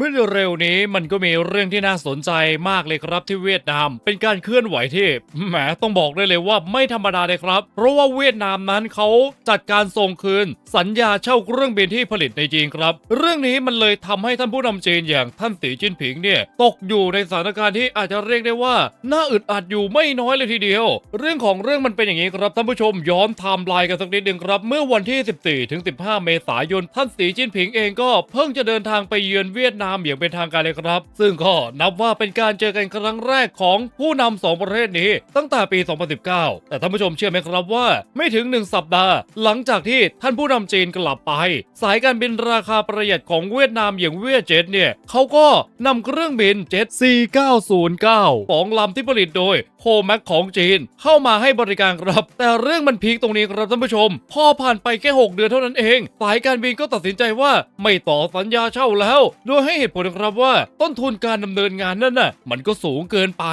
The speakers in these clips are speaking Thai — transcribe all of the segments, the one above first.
เมื่อเร็วนี้มันก็มีเรื่องที่น่าสนใจมากเลยครับที่เวียดนาม เป็นการเคลื่อนไหวที่แหมต้องบอกได้เลยว่าไม่ธรรมดาเลยครับ เพราะว่าเวียดนามนั้นเขาจัดการส่งคืน สัญญาเช่าเครื่องบินที่ผลิตในจีนครับ เรื่องนี้มันเลยทำให้ท่านผู้นำจีนอย่างท่านสีจิ้นผิงเนี่ยตกอยู่ในสถานการณ์ที่อาจจะเรียกได้ว่าน่าอึดอัดอยู่ไม่น้อยเลยทีเดียว เรื่องของเรื่องมันเป็นอย่างนี้ครับท่านผู้ชมย้อนไทม์ไลน์กันสักนิดหนึ่งครับ เมื่อวันที่ 14ถึง15 เมษายนท่านสีจิ้นผิงเองก็เพิ่งจะเดินทางไปเยือนเวียดนามอย่างเป็นทางการเลยครับ ซึ่งก็นับว่าเป็นการเจอกันครั้งแรกของผู้นำสองประเทศนี้ ตั้งแต่ปี 2019 แต่ท่านผู้ชมเชื่อไหมครับว่า ไม่ถึง 1 สัปดาห์ หลังจากที่ท่านผู้นำจีนกลับไป สายการบินราคาประหยัดของเวียดนามอย่างเวียดเจ็ตเนี่ยเขาก็นำเครื่องบินเจ็ต 4909 ของลำที่ผลิตโดยโคแม็กของจีน เข้ามาให้บริการครับ แต่เรื่องมันพีคตรงนี้ครับท่านผู้ชม พอผ่านไปแค่ 6 เดือนเท่านั้นเอง สายการบินก็ตัดสินใจว่าไม่ต่อสัญญาเช่าแล้วโดยให้เหตุผลนะครับว่าต้นทุนการดำเนินงานนั่นน่ะมันก็สูงเกินไป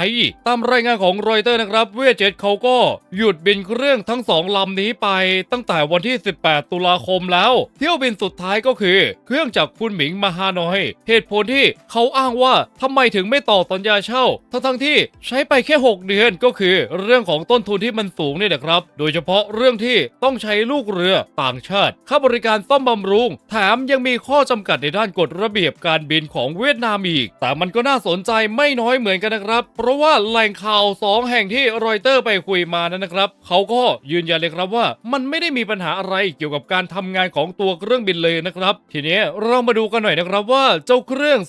ตามรายงานของรอยเตอร์นะครับ เวียเจ็ตเขาก็หยุดบินเครื่องทั้งสองลำนี้ไปตั้งแต่วันที่ 18 ตุลาคมแล้ว เที่ยวบินสุดท้ายก็คือ เครื่องจากคุณหมิงมาฮานอย เหตุผลที่เขาอ้างว่าทำไมถึงไม่ต่อสัญญาเช่าทั้งทั้งที่ใช้ไปแค่ 6 เดือนก็คือ เรื่องของต้นทุนที่มันสูงเนี่ยนะครับ โดยเฉพาะเรื่องที่ต้องใช้ลูกเรือต่างชาติ ค่าบริการซ่อมบำรุง แถมยังมีข้อจำกัดในด้านกฎระเบียบการบินของเวียดนามอีก แต่มันก็น่าสนใจไม่น้อยเหมือนกันนะครับ เพราะว่าแหล่งข่าวสองแห่งที่รอยเตอร์ไปคุยมานั้นนะครับ เขาก็ยืนยันเลยครับว่า มันไม่ได้มีปัญหาอะไรเกี่ยวกับการทำงานของตัวเครื่องบินเลยนะครับ ทีนี้เรามาดูกันหน่อยนะครับว่าเจ้าเครื่อง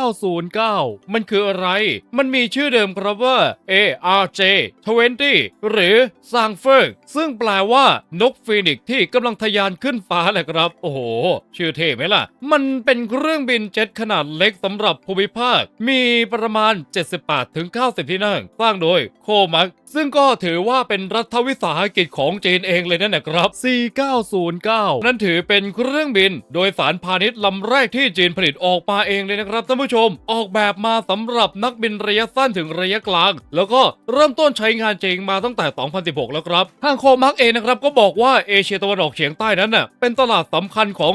4909 มันคืออะไร มันมีชื่อเดิมครับว่า ARJ 20 หรือซางเฟิร์กซึ่งแปลว่านกฟีนิกซ์ที่กำลังทะยานขึ้นฟ้าแหละครับ โอ้โห ชื่อเท่ไหมล่ะ มันเป็นเครื่องบินเจ็ตขนาดเล็กสำหรับภูมิภาค มีประมาณ 78-90 ที่นั่ง สร้างโดยโคมักซึ่งก็ถือว่าเป็นรัฐวิสาหกิจของจีนเองเลยนั่นนะครับ 4909 นั่นถือเป็นเครื่องบิน โดยสารพาณิชย์ลำแรกที่จีนผลิตออกมาเองเลยนะครับท่านผู้ชม ออกแบบมาสำหรับนักบินระยะสั้นถึงระยะกลาง แล้วก็เริ่มต้นใช้งานจริงมาตั้งแต่ 2016 แล้วครับ ทางโคมักเองนะครับก็บอกว่าเอเชียตะวันออกเฉียงใต้นั้นน่ะเป็นตลาดสำคัญของ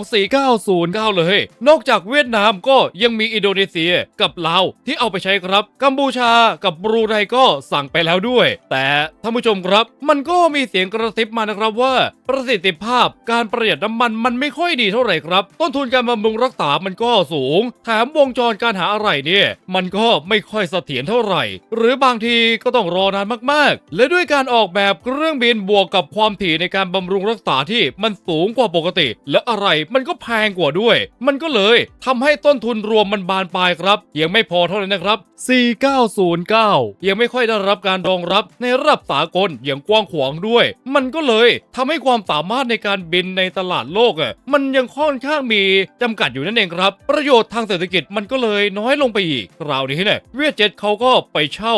4909 เลย นอกจากเวียดนามก็ยังมีอินโดนีเซียกับลาวที่เอาไปใช้ครับ กัมพูชากับบรูไนก็สั่งไปแล้วด้วย แต่ท่านผู้ชมครับ มันก็มีเสียงกระซิบมานะครับว่า ประสิทธิภาพการประหยัดน้ำมันมันไม่ค่อยดีเท่าไหร่ครับ ต้นทุนการบำรุงรักษามันก็สูง แถมวงจรการหาอะไรเนี่ย มันก็ไม่ค่อยเสถียรเท่าไหร่ หรือบางทีก็ต้องรอนานมากๆ และด้วยการออกแบบเครื่องบินบวกกับความถี่ในการบำรุงรักษาที่มันสูงกว่าปกติ และอะไรมันก็แพงกว่าด้วย มันก็เลยทำให้ต้นทุนรวมมันบานปลายครับ ยังไม่พอเท่านั้นนะครับ 4909 ยังไม่ค่อยได้รับการรองรับในระดับสากลอย่างกว้างขวางด้วย มันก็เลยทำให้ความความสามารถในการบินในตลาดโลกอะมันยังค่อนข้างมีจำกัดอยู่นั่นเองครับ ประโยชน์ทางเศรษฐกิจมันก็เลยน้อยลงไปอีกคราวนี้เนี่ยเวียดเจ็ตเขาก็ไปเช่า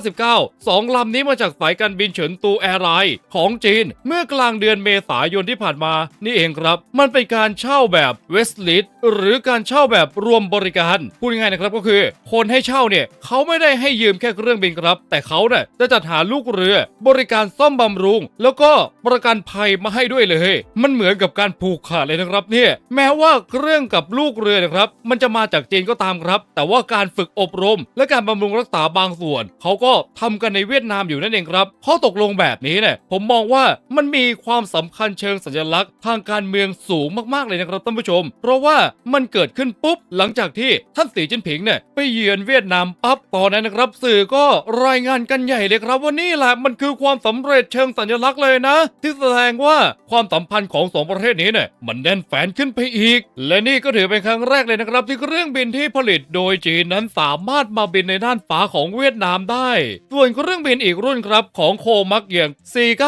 499สองลำนี้มาจากสายการบินเฉินตูแอร์ไลน์ของจีน เมื่อกลางเดือนเมษายนที่ผ่านมา นี่เองครับ มันเป็นการเช่าแบบเวสลิดหรือการเช่าแบบรวมบริการพูดง่ายๆนะครับก็คือ คนให้เช่าเนี่ยเขาไม่ได้ให้ยืมแค่เครื่องบินครับ แต่เขาเนี่ยจะจัดหาลูกเรือ บริการซ่อมบำรุง แล้วก็ประกันภัยมาให้ด้วยเลย มันเหมือนกับการผูกขาดเลยนะครับเนี่ยแม้ว่าเรื่องกับลูกเรือนะครับ มันจะมาจากจีนก็ตามครับ แต่ว่าการฝึกอบรม และการบำรุงรักษาบางส่วน เขาก็ทำกันในเวียดนามอยู่นั่นเองครับข้อตกลงแบบนี้เนี่ยผมมองว่ามันมีความสำคัญเชิงสัญลักษณ์ ทางการเมืองสูงมากๆเลยนะครับท่านผู้ชม เพราะว่ามันเกิดขึ้นปุ๊บหลังจากที่ท่านสีจิ้นผิงเนี่ยไปเยือนเวียดนามปั๊บตอนนั้นนะครับ สื่อก็รายงานกันใหญ่เลยครับว่านี่แหละมันคือความสำเร็จเชิงสัญลักษณ์เลยนะ ที่แสดงว่าความสัมพันธ์ของสองประเทศนี้เนี่ยมันแน่นแฟนขึ้นไปอีก และนี่ก็ถือเป็นครั้งแรกเลยนะครับที่เครื่องบินที่ผลิตโดยจีนนั้นสามารถมาบินในน่านฟ้าของเวียดนามได้ ส่วนเครื่องบินอีกรุ่นครับของโคมักอย่าง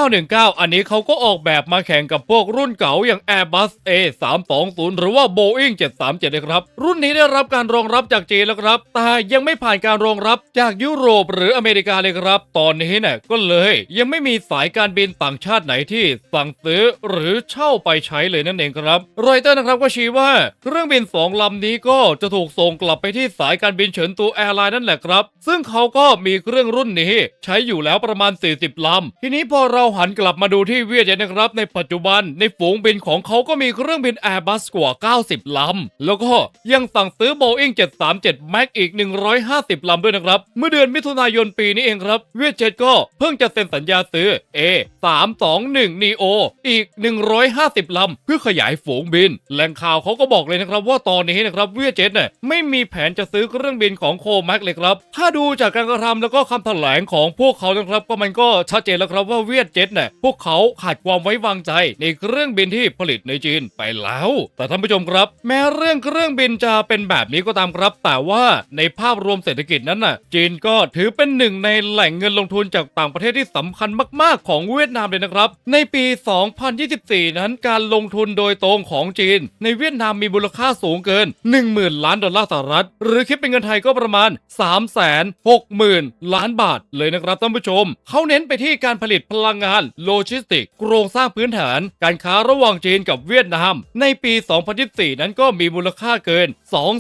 4919 อันนี้เขาก็ออกแบบมาแข่งกับพวกรุ่นเก่าอย่าง Airbus A320 หรือว่า Boeing 737เลยครับ รุ่นนี้ได้รับการรองรับจากจีนแล้วครับ แต่ยังไม่ผ่านการรองรับจากยุโรปหรืออเมริกาเลยครับ ตอนนี้เนี่ยก็เลยยังไม่มีสายการบินต่างชาติไหนที่สั่งซื้อหรือเช่าไปใช้เลยนั่นเองครับ รอยเตอร์นะครับก็ชี้ว่าเครื่องบินสองลำนี้ก็จะถูกส่งกลับไปที่สายการบินเฉินตูแอร์ไลน์นั่นแหละครับ ซึ่งเขาก็มีเครื่องรุ่นนี้ ใช้อยู่แล้วประมาณ 40 ลำ ทีนี้พอเราหันกลับมาดูที่เวียดเจ็ตนะครับ ในปัจจุบันในฝูงบินของเขาก็มีเครื่องบิน Airbus กว่า 90 ลำ แล้วก็ยังสั่งซื้อ Boeing 737 MAX อีก 150 ลำด้วยนะครับ เมื่อเดือนมิถุนายนปีนี้เองครับ เวียดเจ็ตก็เพิ่งจะเซ็นสัญญาซื้อ A 321 Neo อีก 150 ลำ เพื่อขยายฝูงบิน แหล่งข่าวเขาก็บอกเลยนะครับว่าตอนนี้นะครับเวียดเจ็ตเนี่ยไม่มีแผนจะซื้อเครื่องบินของโคแม็กเลยครับ ถ้าดูจากการกระทำแล้วก็คำแถลงของพวกเขานะครับ ก็มันก็ชัดเจนแล้วครับว่าเวียดเจ็ตเนี่ยพวกเขาขาดความไว้วางใจในเครื่องบินที่ผลิตในจีนไปแล้ว แต่ท่านผู้ชมครับ แม้เรื่องเครื่องบินจะเป็นแบบนี้ก็ตามครับ แต่ว่าในภาพรวมเศรษฐกิจนั้นน่ะ จีนก็ถือเป็นหนึ่งในแหล่งเงินลงทุนจากต่างประเทศที่สำคัญมาก ๆ ของเวียดนามเลยนะครับ ในปี2024 นั้นการลงทุนโดยตรงของจีน ในเวียดนามมีมูลค่าสูงเกิน 10,000 ล้านดอลลาร์สหรัฐ หรือคิดเป็นเงินไทยก็ประมาณ 360,000 ล้านบาทเลยนะครับท่านผู้ชม เขาเน้นไปที่การผลิตพลังงานโลจิสติก โครงสร้างพื้นฐาน การค้าระหว่างจีนกับเวียดนาม ในปี 2024 นั้นก็มีมูลค่าเกิน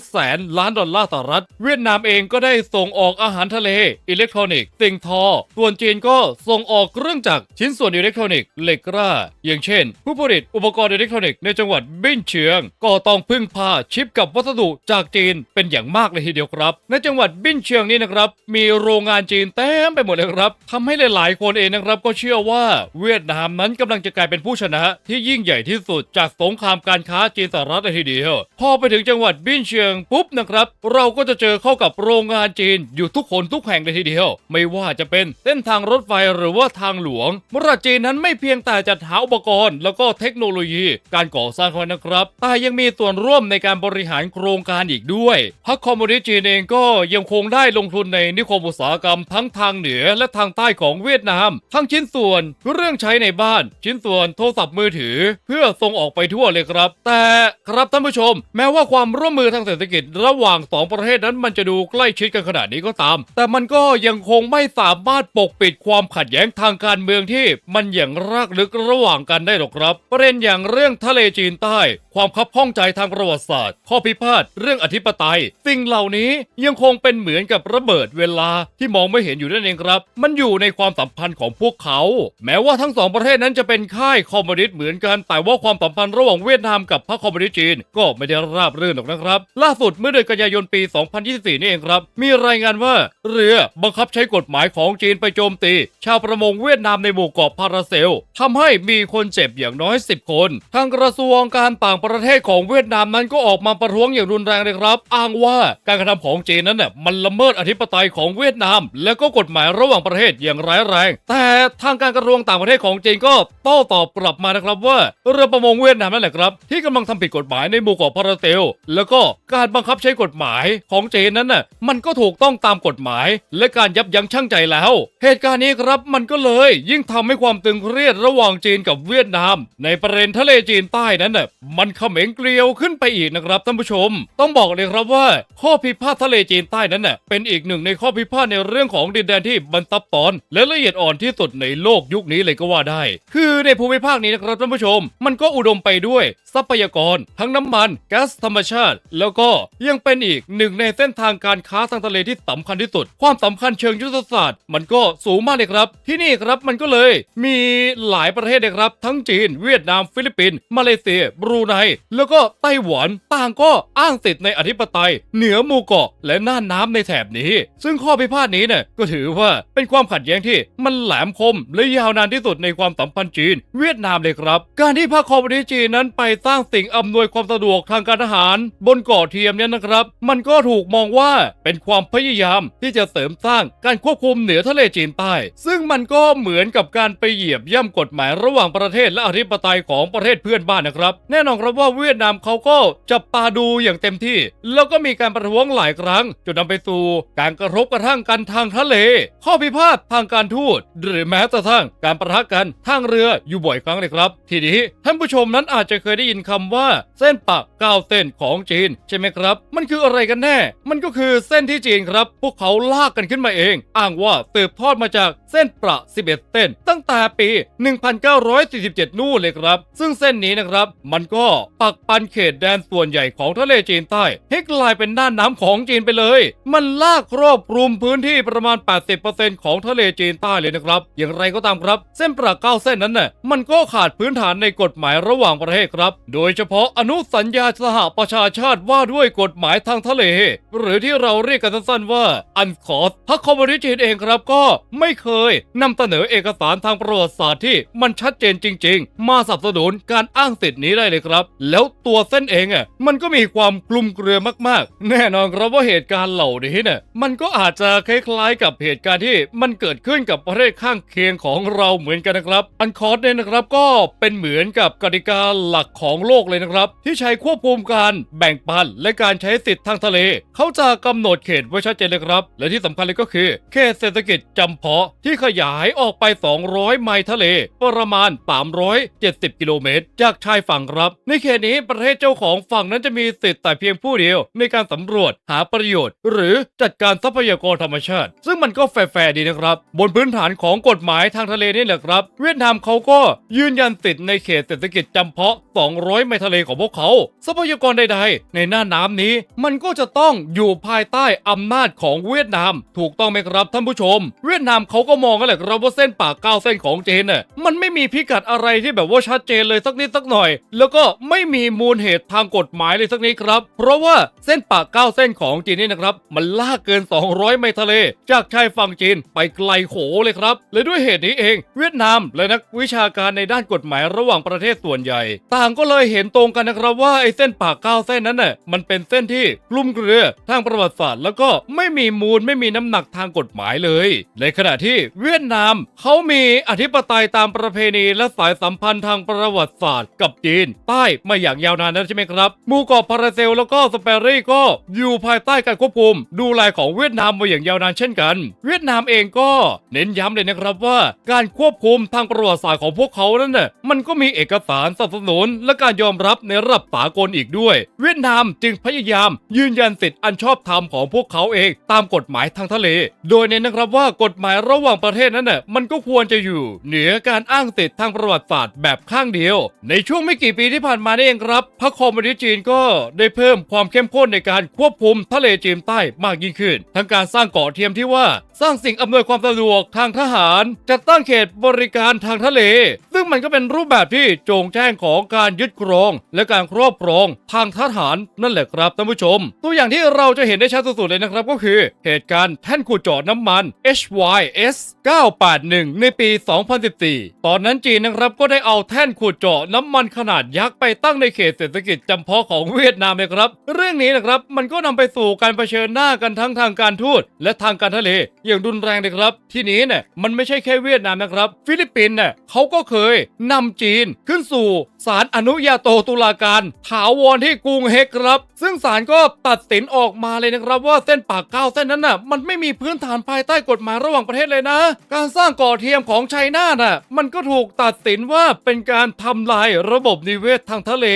200,000 ล้านดอลลาร์สหรัฐ เวียดนามเองก็ได้ส่งออกอาหารทะเล อิเล็กทรอนิกส์สิ่งทอ ส่วนจีนก็ส่งออกเครื่องจักรชิ้นส่วนอิเล็กทรอนิกส์เหล็กกล้าอย่างเช่น ผู้ผลิตอุปกรณ์อิเล็กทรอนิกส์ในจังหวัดบินเชียง ก็ต้องพึ่งพาชิปกับวัสดุจากจีนเป็นอย่างมากเลยทีเดียวครับ ในจังหวัดบินเชียงนี่นะครับ มีโรงงานจีนเต็มไปหมดเลยครับทำให้หลาย ๆ คนเองนะครับ ก็เชื่อว่าเวียดนามนั้นกำลังจะกลายเป็นผู้ชนะ ที่ยิ่งใหญ่ที่สุดจากสงครามการค้าจีนสหรัฐเลยทีเดียว พอไปถึงจังหวัดบินเชียงปุ๊บนะครับ เราก็จะเจอเข้ากับโรงงานจีนอยู่ทุกคนทุกแห่งเลยทีเดียว ไม่ว่าจะเป็นเส้นทางรถไฟหรือว่าทางหลวงมราจีนนั้นไม่เพียงแต่จัดหาอุปกรณ์ แล้วก็เทคโนโลยีการก่อสร้างเขานะครับแต่ยังมีส่วนร่วมในการบริหารโครงการอีกด้วย พรรคคอมมิวนิสต์จีนเองก็ยังคงได้ลงทุนในนิคมอุตสาหกรรมทั้งทางเหนือและทางใต้ของเวียดนาม ทั้งชิ้นส่วนเรื่องใช้ในบ้าน ชิ้นส่วนโทรศัพท์มือถือ เพื่อส่งออกไปทั่วเลยครับ แต่ครับท่านผู้ชม แม้ว่าความร่วมมือทางเศรษฐกิจระหว่างสองประเทศนั้นมันจะดูใกล้ชิดกันขนาดนี้ก็ตาม แต่มันก็ยังคงไม่สามารถปกปิดความขัดแย้งทางการเมืองที่มันอย่างรากลึกระหว่างกันได้หรอกครับ ประเด็นอย่างเรื่องทะเลจีนใต้ ความคับข้องใจทางประวัติศาสตร์ ข้อพิพาทเรื่องอธิปไตยสิ่งเหล่านี้ยังคงเป็นเหมือนกับระเบิดเวลาที่มองไม่เห็นอยู่นั่นเองครับ มันอยู่ในความสัมพันธ์ของพวกเขา แม้ว่าทั้งสองประเทศนั้นจะเป็นค่ายคอมมิวนิสต์เหมือนกันแต่ว่าความสัมพันธ์ระหว่างเวียดนามกับพรรคคอมมิวนิสต์จีนก็ไม่ได้ราบรื่นหรอกนะครับ ล่าสุดเมื่อเดือนกันยายนปี 2024 นี่เองครับ มีรายงานว่าเรือบังคับใช้กฎหมายของจีนไปโจมตี ชาวประมงเวียดนามในหมู่เกาะพาราเซลทำให้มีคนเจ็บอย่างน้อย 10 คน ทางกระทรวงการต่างประเทศของเวียดนามนั้นก็ออกมาประท้วงอย่างรุนแรงเลยครับ อ้างว่าการกระทำของจีนนั้นน่ะมันละเมิดอธิปไตยของเวียดนาม และก็กฎหมายระหว่างประเทศอย่างร้ายแรง แต่ทางการกระทรวงต่างประเทศของจีนก็โต้ตอบกลับมานะครับว่าเรือประมงเวียดนามนั่นแหละครับ ที่กำลังทำผิดกฎหมายในหมู่เกาะพาราเซลแล้วก็การบังคับใช้กฎหมายของจีนนั้นน่ะมันก็ถูกต้องตามกฎหมาย และการยับยั้งชั่งใจแล้ว เหตุการณ์นี้ครับมันก็เลยยิ่งทำให้ความตึงเครียดระหว่างจีนกับเวียดนาม ในประเด็นทะเลจีนใต้นั้นน่ะมันเขม็งเกลียวขึ้นไปอีกนะครับท่านผู้ชม ต้องบอกเลยครับว่า ข้อพิพาททะเลจีนใต้นั้นน่ะเป็นอีกหนึ่งในข้อพิพาทในเรื่องของดินแดนที่บรรทับซ้อน และละเอียดอ่อนที่สุดในโลกยุคนี้เลยก็ว่าได้ คือในภูมิภาคนี้นะครับท่านผู้ชม มันก็อุดมไปด้วยทรัพยากร ทั้งน้ำมันก๊าซธรรมชาติ แล้วก็ยังเป็นอีกหนึ่งในเส้นทางการค้าทางทะเลที่สำคัญที่สุด ความสำคัญเชิงยุทธศาสตร์ มันก็สูงมากเลยครับ ที่นี่ครับมันก็เลยมีหลายประประเทศเลยครับ ทั้งจีน เวียดนามฟิลิปปินส์มาเลเซีย บรูไนแล้วก็ไต้หวันต่างก็อ้างสิทธิ์ในอธิปไตย เหนือหมู่เกาะและน่านน้ำในแถบนี้ ซึ่งข้อพิพาทนี้เนี่ยก็ถือว่าเป็นความขัดแย้งที่มันแหลมคม และยาวนานที่สุดในความสัมพันธ์จีน เวียดนามเลยครับ การที่พรรคคอมมิวนิสต์จีนนั้นไปสร้างสิ่งอำนวยความสะดวกทางการทหาร บนเกาะเทียมเนี่ยนะครับ มันก็ถูกมองว่าเป็นความพยายามที่จะเสริมสร้างการควบคุมเหนือทะเลจีนใต้ ซึ่งมันก็เหมือนกับการไปเหยียบย่ำกฎหมายระหว่างประเทศและอธิปไตยของประเทศเพื่อนบ้านนะครับ แน่นอนครับว่าเวียดนามเขาก็จับตาดูอย่างเต็มที่ แล้วก็มีการประท้วงหลายครั้งจนนำไปสู่การกระทบกระทั่งกันทางทะเล ข้อพิพาททางการทูตหรือแม้แต่ทั้งการประทะกันทางเรืออยู่บ่อยครั้งเลยครับ ทีนี้ท่านผู้ชมนั้นอาจจะเคยได้ยินคำว่าเส้นปะเก้าเส้นของจีนใช่ไหมครับ มันคืออะไรกันแน่ มันก็คือเส้นที่จีนครับ พวกเขาลากกันขึ้นมาเอง อ้างว่าสืบทอดมาจากเส้นประ 11 เส้น ตั้งแต่ปี1947 นู่นเลยครับ ซึ่งเส้นนี้นะครับ มันก็ปักปันเขตแดนส่วนใหญ่ของทะเลจีนใต้ให้กลายเป็นน่านน้ำของจีนไปเลย มันลากครอบคลุมพื้นที่ประมาณ 80%ของทะเลจีนใต้เลยนะครับ อย่างไรก็ตามครับ เส้นประเก้าเส้นนั้นน่ะมันก็ขาดพื้นฐานในกฎหมายระหว่างประเทศครับ โดยเฉพาะอนุสัญญาสหประชาชาติว่าด้วยกฎหมายทางทะเล หรือที่เราเรียกกันสั้นๆว่าอันคอสพรรคคอมมิวนิสต์จีนเองครับก็ไม่เคยนำเสนอเอกสารทางประวัติศาสตร์ที่มันชัดเจนจริง ๆ มาสนับสนุนการอ้างสิทธิ์นี้ได้เลยครับ แล้วตัวเส้นเองอะมันก็มีความคลุมเครือมากๆ แน่นอนครับว่าเหตุการณ์เหล่านี้เนี่ยมันก็อาจจะคล้ายๆ กับเหตุการณ์ที่มันเกิดขึ้นกับประเทศข้างเคียงของเราเหมือนกันนะครับ อันคอร์สเนี่ยนะครับก็เป็นเหมือนกับกติกาหลักของโลกเลยนะครับ ที่ใช้ควบคุมการแบ่งปันและการใช้สิทธิ์ทางทะเล เขาจะกำหนดเขตไว้ชัดเจนเลยครับ และที่สำคัญเลยก็คือ เขตเศรษฐกิจจำเพาะที่ขยายออกไป 200 ไมล์ทะเลประประมาณ 370 กิโลเมตร จากชายฝั่งครับ ในเขตนี้ประเทศเจ้าของฝั่งนั้นจะมีสิทธิ์แต่เพียงผู้เดียว ในการสำรวจหาประโยชน์ หรือจัดการทรัพยากรธรรมชาติ ซึ่งมันก็แฟร์ๆดีนะครับ บนพื้นฐานของกฎหมายทางทะเลนี่แหละครับ เวียดนามเขาก็ยืนยันสิทธิ์ในเขตเศรษฐกิจจำเพาะ 200 ไมล์ทะเลของพวกเขา ทรัพยากรใดๆ ในหน้าน้ำนี้ มันก็จะต้องอยู่ภายใต้อำนาจของเวียดนาม ถูกต้องไหมครับท่านผู้ชม เวียดนามเขาก็มองกันแหละครับว่าเส้นปากเก้าเส้นของจีนน่ะมันไม่มีพิกัดอะไรที่แบบว่าชัดเจนเลยสักนิดสักหน่อย แล้วก็ไม่มีมูลเหตุทางกฎหมายเลยสักนิดครับ เพราะว่าเส้นปากเก้าเส้นของจีนนี่นะครับ มันลากเกิน 200 ไมล์ทะเล จากชายฝั่งจีนไปไกลโขเลยครับและด้วยเหตุนี้เอง เวียดนามและนักวิชาการในด้านกฎหมายระหว่างประเทศส่วนใหญ่ ต่างก็เลยเห็นตรงกันนะครับว่าไอ้เส้นปากเก้าเส้นนั้นน่ะมันเป็นเส้นที่กลุ่มเกลือทางประวัติศาสตร์ แล้วก็ไม่มีมูลไม่มีน้ำหนักทางกฎหมายเลย ในขณะที่เวียดนามเขามีอธิปไตยตามประเพณีและสายสัมพันธ์ทางประวัติศาสตร์กับจีน ใต้มาอย่างยาวนานแล้วใช่ไหมครับหมู่เกาะพาราเซลแล้วก็สเปอรี่ก็อยู่ภายใต้การควบคุม ดูแลของเวียดนามมาอย่างยาวนานเช่นกัน เวียดนามเองก็เน้นย้ำเลยนะครับว่า การควบคุมทางประวัติศาสตร์ของพวกเขานั้นน่ะมันก็มีเอกสารสนับสนุนและการยอมรับในระดับสากลอีกด้วย เวียดนามจึงพยายาม ยืนยันสิทธิ์อันชอบธรรมของพวกเขาเอง ตามกฎหมายทางทะเล โดยเน้นนะครับว่ากฎหมายระหว่างประเทศนั้นน่ะมันก็ควรจะอยู่ เหนือการอ้างสิดทางประวัติศาสตร์แบบข้างเดียว ในช่วงไม่กี่ปีที่ผ่านมานี่เองครับพรรคคอมมิวนิสต์จีนก็ได้เพิ่มความเข้มข้นในการควบคุมทะเลจีนใต้มากยิ่งขึ้น ทั้งการสร้างเกาะเทียมที่ว่าสร้างสิ่งอำนวยความสะดวกทางทหาร จัดตั้งเขตบริการทางทะเล ซึ่งมันก็เป็นรูปแบบที่โจงแจ้งของการยึดครอง และการครอบครองทางทหารนั่นแหละครับท่านผู้ชม ตัวอย่างที่เราจะเห็นได้ชัดสุดๆเลยนะครับก็คือ เหตุการณ์แท่นขุดเจาะน้ำมัน HYS 981 ในปี 2014 ตอนอนนั้นจีนนะครับก็ได้เอาแท่นขุดเจาะน้ำมันขนาดยักษ์ไปตั้งในเขตเศรษฐกิจจำเพาะของเวียดนามเลยครับ เรื่องนี้นะครับมันก็นำไปสู่การเผชิญหน้ากันทั้งทางการทูตและทางการทะเล อย่างรุนแรงเลยครับ ที่นี้เนี่ยมันไม่ใช่แค่เวียดนามนะครับ ฟิลิปปินส์เนี่ยเขาก็เคยนำจีนขึ้นสู่ศาลอนุญาโตตุลาการถาวรที่กรุงเฮกครับซึ่งศาลก็ตัดสินออกมาเลยนะครับว่าเส้นปากเก้าเส้นนั้นน่ะมันไม่มีพื้นฐานภายใต้กฎหมายระหว่างประเทศเลยนะ การสร้างกาะเทียมของไชน่าน่ะมันก็ถูกตัดสินว่าเป็นการทำลายระบบนิเวศทางทะเล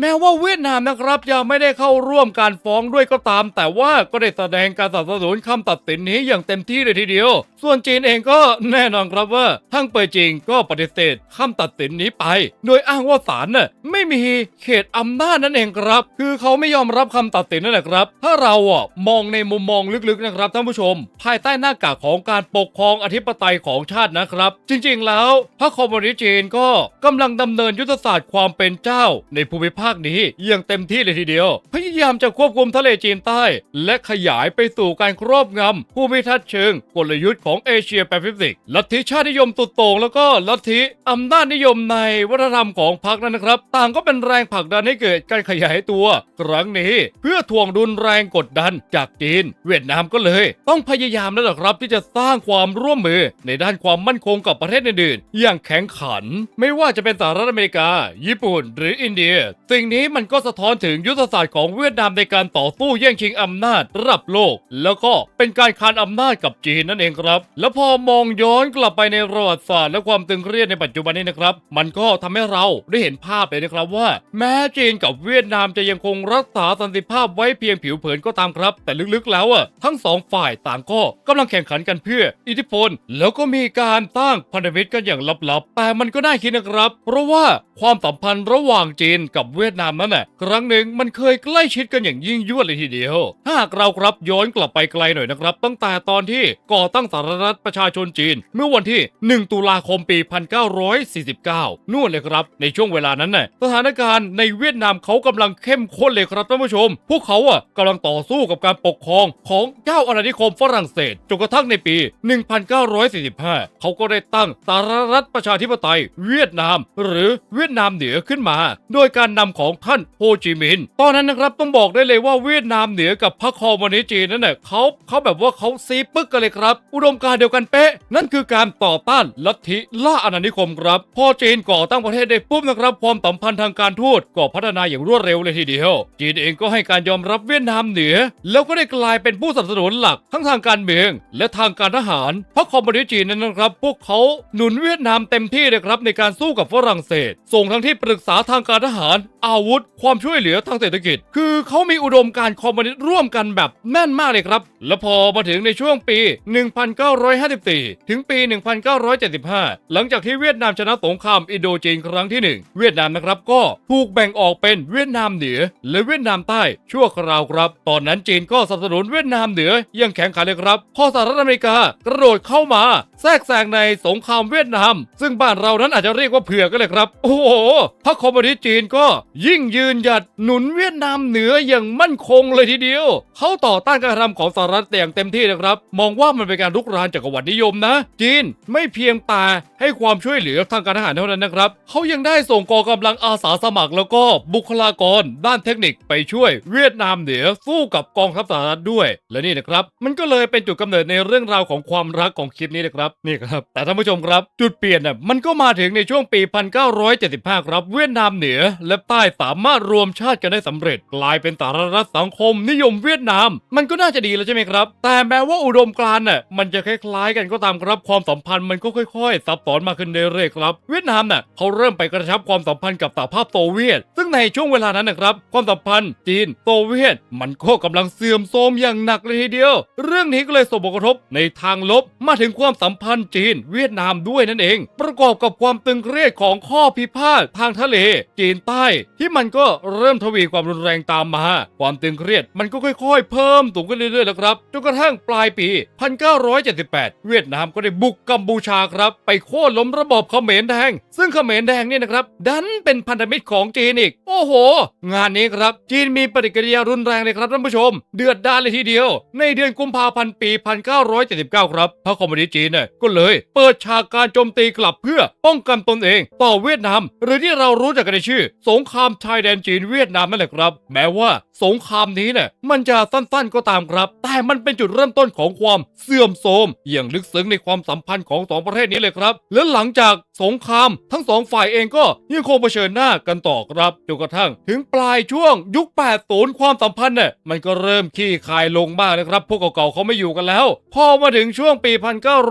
แม้ว่าเวียดนามนะครับยังไม่ได้เข้าร่วมการฟ้องด้วยก็ตาม แต่ว่าก็ได้แสดงการสนับสนุนคำตัดสินนี้อย่างเต็มที่เลยทีเดียว ส่วนจีนเองก็แน่นอนครับว่าทั้งเปยจิงก็ปฏิเสธคำตัดสินนี้ไป โดยอ้างว่าศาลน่ะไม่มีเขตอำนาจนั่นเองครับ คือเขาไม่ยอมรับคำตัดสินนั่นแหละครับ ถ้าเราอะมองในมุมมองลึกๆนะครับท่านผู้ชม ภายใต้หน้ากากของการปกครองอธิปไตยของชาตินะครับ จริงๆแล้วพรรคคอมมิวนิสต์จีนก็กำลังดำเนินยุทธศาสตร์ความเป็นเจ้า ในภูมิภาคนี้อย่างเต็มที่เลยทีเดียว พยายามจะควบคุมทะเลจีนใต้ และขยายไปสู่การครอบงำภูมิทัศน์เชิงกลยุทธ์ของเอเชียแปซิฟิกลัทธิชาตินิยมตุดโต่งแล้วก็ลัทธิอำนาจนิยมในวัฒนธรรมของพรรคนั้นนะครับ ต่างก็เป็นแรงผลักดันให้เกิดการขยายตัวครั้งนี้ เพื่อทวงดุลแรงกดดันจากจีน เวียดนามก็เลย ต้องพยายามแล้วล่ะครับที่จะสร้างความร่วมมือในด้านความมั่นคงกับประเทศอื่นๆอย่างแข็งขัน ไม่ว่าจะเป็นสหรัฐอเมริกา ญี่ปุ่น หรืออินเดีย สิ่งนี้มันก็สะท้อนถึงยุทธศาสตร์ของเวียดนามในการต่อสู้แย่งชิงอำนาจระดับโลก แล้วก็เป็นการคานอำนาจกับจีนนั่นเองครับ แล้วพอมองย้อนกลับไปในประวัติศาสตร์และความตึงเครียดในปัจจุบันนี้นะครับ มันก็ทำให้เราได้เห็นภาพเลยนะครับว่า แม้จีนกับเวียดนามจะยังคงรักษาาสันติภาพไว้เพียงผิวเผินก็ตามครับ แต่ลึกๆแล้วอะทั้งสองฝ่ายต่างก็กำลังแข่งขันกันเพื่อ อิทธิพล แล้วก็มีการตั้งพันธมิตรกันอย่างลับๆ แต่มันก็น่าคิดนะครับ เพราะว่าความสัมพันธ์ระหว่างจีนกับเวียดนามนั้นน่ะครั้งหนึ่งมันเคยใกล้ชิดกันอย่างยิ่งยวดเลยทีเดียวถ้าหากเราครับย้อนกลับไปไกลหน่อยนะครับ ตั้งแต่ตอนที่ก่อตั้งสาธารณรัฐประชาชนจีน เมื่อวันที่ 1 ตุลาคมปี 1949 นู่นเลยครับ ในช่วงเวลานั้นน่ะสถานการณ์ในเวียดนามเขากำลังเข้มข้นเลยครับท่านผู้ชม พวกเขาอะกำลังต่อสู้กับการปกครองของเจ้าอาณานิคมฝรั่งเศสจนกระทั่งในปี 1945 เขาก็ได้ตั้งสาธารณรัฐประชาธิปไตย เวียดนาม หรือเวียดนามเหนือขึ้นมา โดยการนำของท่านโฮจิมินห์ตอนนั้นนะครับต้องบอกได้เลยว่าเวียดนามเหนือกับพรรคคอมมิวนิสต์จีนนั่นแหละเขาเขาแบบว่าเขาซีปึกกันเลยครับ อุดมการเดียวกันเป๊ะ นั่นคือการต่อต้านลัทธิล่าอาณานิคมครับ พอจีนก่อตั้งประเทศได้ปุ๊บนะครับ ความสัมพันธ์ทางการทูตก็พัฒนาอย่างรวดเร็วเลยทีเดียวจีนเองก็ให้การยอมรับเวียดนามเหนือ แล้วก็ได้กลายเป็นผู้สนับสนุนหลักทั้งทางการเมือง และทางการทหารพรรคคอมมิวนิสต์จีนนั้นนะครับ พวกเขาหนุนเวียดนามเต็มที่เลยครับในการสู้กับฝรั่งเศส ส่งทั้งที่ปรึกษาทางการทหาร อาวุธ ความช่วยเหลือทางเศรษฐกิจ คือเขามีอุดมการคอมมิวนิสต์ร่วมกันแบบแน่นมากเลยครับ และพอมาถึงในช่วงปี 1954 ถึงปี 1975 หลังจากที่เวียดนามชนะสงครามอินโดจีนครั้งที่หนึ่งเวียดนามนะครับก็ถูกแบ่งออกเป็นเวียดนามเหนือและเวียดนามใต้ ชั่วคราวครับ ตอนนั้นจีนก็สนับสนุนเวียดนามเหนืออยังแข็งขันเลยครับ พอสหรัฐอเมริกากระโดดเข้ามา แทรกแซงในสงครามเวียดนาม ซึ่งบ้านเรานั้นอาจจะเรียกว่าเผือกก็เลยครับ โอ้โหพรรคคอมมิวนิสต์จีนก็ยิ่งยืนหยัดหนุนเวียดนามเหนืออย่างมั่นคงเลยทีเดียว เขาต่อต้านการกระทำของสหรัฐแต่อย่างเต็มที่นะครับ มองว่ามันเป็นการลุกรานจักรวรรดินิยมนะ จีนไม่เพียงแต่ให้ความช่วยเหลือทางการทหารเท่านั้นนะครับเขายังได้ส่งกองกำลังอาสาสมัครแล้วก็บุคลากรด้านเทคนิคไปช่วยเวียดนามเหนือสู้กับกองทัพสหรัฐด้วย และนี่นะครับมันก็เลยเป็นจุดกำเนิดในเรื่องราวของความรักของคลิปนี้นะครับนี่ครับแต่ท่านผู้ชมครับ จุดเปลี่ยนน่ะมันก็มาถึงในช่วงปี 1975 ครับ เวียดนามเหนือ และใต้สามารถรวมชาติกันได้สำเร็จกลายเป็นสาธารณรัฐสังคมนิยมเวียดนาม มันก็น่าจะดีแล้วใช่ไหมครับ แต่แม้ว่าอุดมการณ์น่ะมันจะคล้ายๆกันก็ตามครับความสัมพันธ์มันก็ค่อยๆ ซับซ้อนมาขึ้นเรื่อยๆครับ เวียดนามน่ะเขาเริ่มไปกระชับความสัมพันธ์กับสหภาพโซเวียต ซึ่งในช่วงเวลานั้นนะครับ ความสัมพันธ์จีน โซเวียต มันก็กำลังเสื่อมโทรมอย่างหนักเลยทีเดียว เรื่องนี้ก็เลยส่งผลกระทบในทางลบมาถึงความสัมพันธ์จีน เวียดนามด้วยนั่นเอง ประกอบกับความตึงเครียดของข้อพิพาททางทะเล จีนใต้ ที่มันก็เริ่มทวีความรุนแรงตามมา ความตึงเครียดมันก็ค่อย ๆ เพิ่มสูงขึ้นเรื่อยๆแล้วครับจนกระทั่งปลายปี 1978 เวียดนามก็ได้บุกกัมพูชาครับ ไปโค่นล้มระบบเขมรแดง ซึ่งเขมรแดงเนี่ยนะครับ ดันเป็นพันธมิตรของจีนอีก โอ้โห งานนี้ครับจีนมีปฏิกิริยารุนแรงเลยครับท่านผู้ชม เดือดดาลเลยทีเดียว ในเดือนกุมภาพันธ์ปี 1979 ครับพรรคคอมมิวนิสต์จีนเนี่ยก็เลย เปิดฉากการโจมตีกลับเพื่อป้องกันตนเอง ต่อเวียดนาม หรือที่เรารู้จักกันในชื่อ สงครามชายแดนจีนเวียดนามนั่นแหละครับ แม้ว่าสงครามนี้เนี่ยมันจะสั้นๆก็ตามครับ แต่มันเป็นจุดเริ่มต้นของความเสื่อมโทรมอย่างลึกซึ้งในความสัมพันธ์ของสองประเทศนี้เลยครับและหลังจากสงคราม ทั้งสองฝ่ายเองก็ยังคงเผชิญหน้ากันต่อครับจนกระทั่ง ถึงปลายช่วงยุค80 ความสัมพันธ์เนี่ยมันก็เริ่มขี้คายลงบ้างนะครับ พวกเก่าๆเขาไม่อยู่กันแล้ว พอมาถึงช่วงปี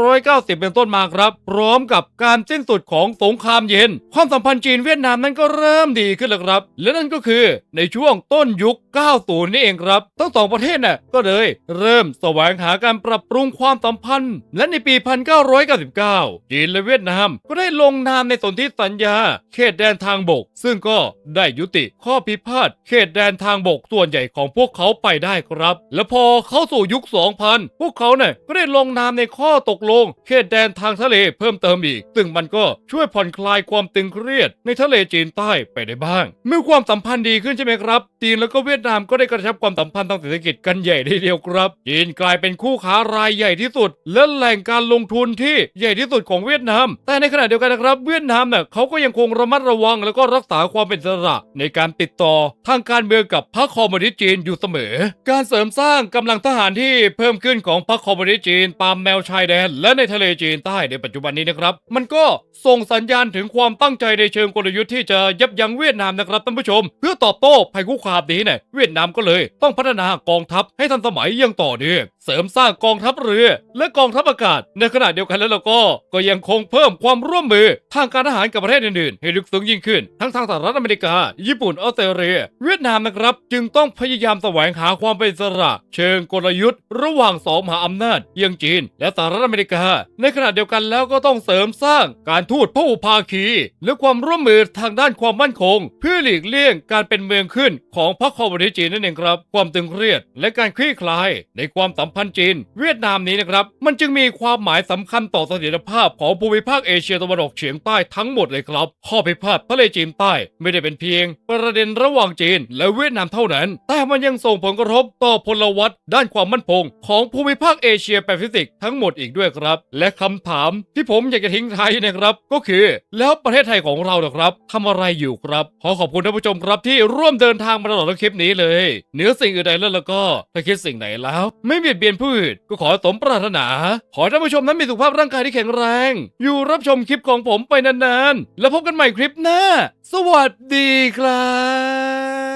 1990 เป็นต้นมาครับ พร้อมกับการสิ้นสุดของสงครามเย็น ความสัมพันธ์จีนเวียดนามนั้นก็เริ่มดีขึ้นแล้วครับ และนั่นก็คือในช่วงต้นยุค 90 นี่เองครับ ทั้งสองประเทศน่ะก็เลยเริ่มแสวงหาการปรับปรุงความสัมพันธ์ และในปี 1999 จีนและเวียดนาม ก็ได้ลงนามในสนธิสัญญา เขตแดนทางบก ซึ่งก็ได้ยุติข้อพิพาทเขตแดนทางบกส่วนใหญ่ของพวกเขาไปได้ครับ และพอเข้าสู่ยุค 2000 พวกเขาเนี่ยก็ได้ลงนามในข้อตกลง เขตแดนทางทะเลเพิ่มเติมอีก ซึ่งมันก็ช่วยผ่อนคลายความตึงเครียดในทะเลจีนใต้ไปได้บ้าง เมื่อความสัมพันธ์ดีขึ้นใช่ไหมครับ จีนแล้วก็เวียดนามก็ได้กระชับความสัมพันธ์ทางเศรษฐกิจกันใหญ่ทีเดียวครับ จีนกลายเป็นคู่ค้ารายใหญ่ที่สุด และแหล่งการลงทุนที่ใหญ่ที่สุดของเวียดนาม แต่ในขณะเดียวกันนะครับ เวียดนามเนี่ยเขาก็ยังคงระมัดระวัง แล้วก็รักษาความเป็นอิสระในการติดต่อทางการเมืองกับพรรคคอมมิวนิสต์จีนอยู่เสมอ การเสริมสร้างกำลังทหารที่เพิ่มขึ้นของพรรคคอมมิวนิสต์จีนตามแนวชายแดน และในทะเลจีนใต้ในปัจจุบันนี้นะครับ มันก็ส่งสัญญาณถึงความตั้งใจในเชิงกลยุทธ์ที่จะยับยั้งเวียดนามนะครับท่านผู้ชม เพื่อตอบโต้ภัยคุกคามนี้เนี่ยเวียดนามก็เลย ต้องพัฒนากองทัพให้ทันสมัยอย่างต่อเนื่องเสริมสร้างกองทัพเรือ และกองทัพอากาศ ในขณะเดียวกันแล้วเราก็ก็ยังคงเพิ่มความร่วมมือ ทางการทหารกับประเทศอื่นๆให้ลึกซึ้งยิ่งขึ้น ทั้งทางสหรัฐอเมริกา ญี่ปุ่นออสเตรเลีย เวียดนามนะครับ จึงต้องพยายามแสวงหาความเป็นอิสระ เชิงกลยุทธ์ ระหว่างสองมหาอำนาจอย่างจีน และสหรัฐอเมริกา ในขณะเดียวกันแล้วก็ต้องเสริมสร้างการทูตพหุภาคี และความร่วมมือทางด้านความมั่นคง เพื่อหลีกเลี่ยงการเป็นเมืองขึ้นของพรรคคอมมิวนิสต์จีนนั่นเองครับ ความตึงเครียด และการคลี่คลาย ในความสัมพันธ์จีน เวียดนามนี้นะครับ มันจึงมีความหมายสำคัญต่อเสถียรภาพของภูมิภาคเอเชียตะวันออกเฉียงใต้ทั้งหมดเลยครับ ข้อพิพาททะเลจีนใต้ไม่ได้เป็นเพียง ประเด็นระหว่างจีนและเวียดนามเท่านั้น แต่มันยังส่งผลกระทบต่อพลวัตด้านความมั่นคงของภูมิภาคเอเชียแปซิฟิกทั้งหมดอีกด้วยครับ และคำถามที่ผมอยากจะทิ้งท้ายนะครับ ก็คือ แล้วประเทศไทยของเรานะครับทำอะไรอยู่ครับ ขอขอบคุณท่านผู้ชมครับที่ร่วมเดินทางมาตลอดคลิปนี้เลยเหนือสิ่งอื่นใดแล้วแล้วก็ถ้าคิดสิ่งไหนแล้ว ไม่เบียดเบียนผู้อื่นก็ขอสมปรารถนา ขอท่านผู้ชมนั้นมีสุขภาพร่างกายที่แข็งแรง อยู่รับชมคลิปของผมไปนานๆ แล้วพบกันใหม่คลิปหน้า สวัสดีครับ